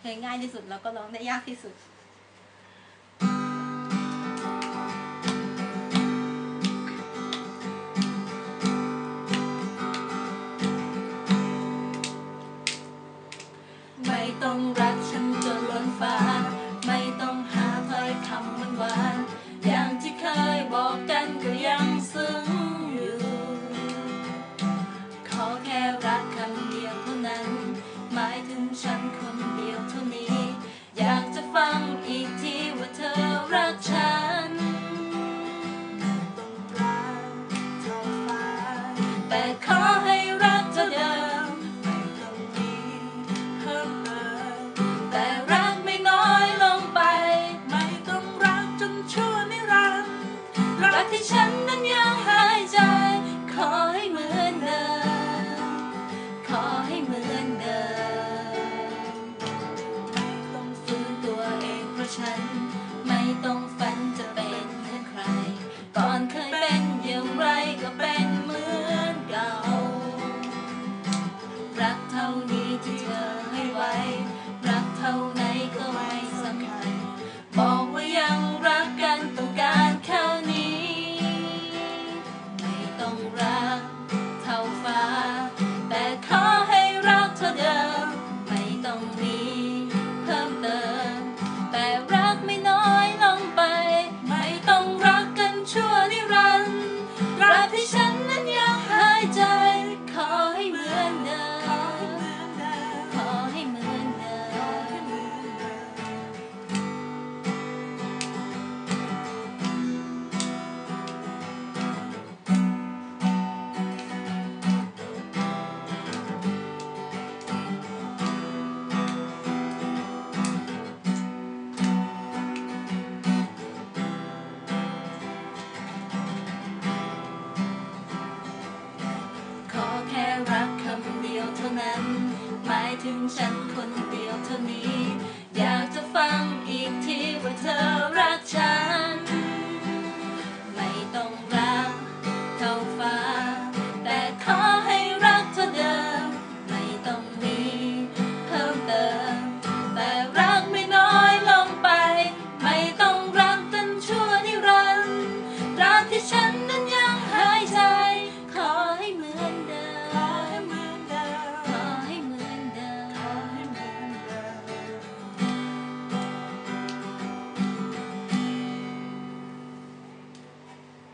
เพลงง่ายที่สุดแล้วก็ร้องได้ยากที่สุดไม่ต้องรัก แต่ขอให้รักเท่าเดิมไม่ต้งมีเพิ่มเติมแต่รักไม่น้อยลงไป ไม่ต้องรักจนชั่วนิรันดร์รักที่ฉันนั้นยัง one นั้น หมายถึงฉันคน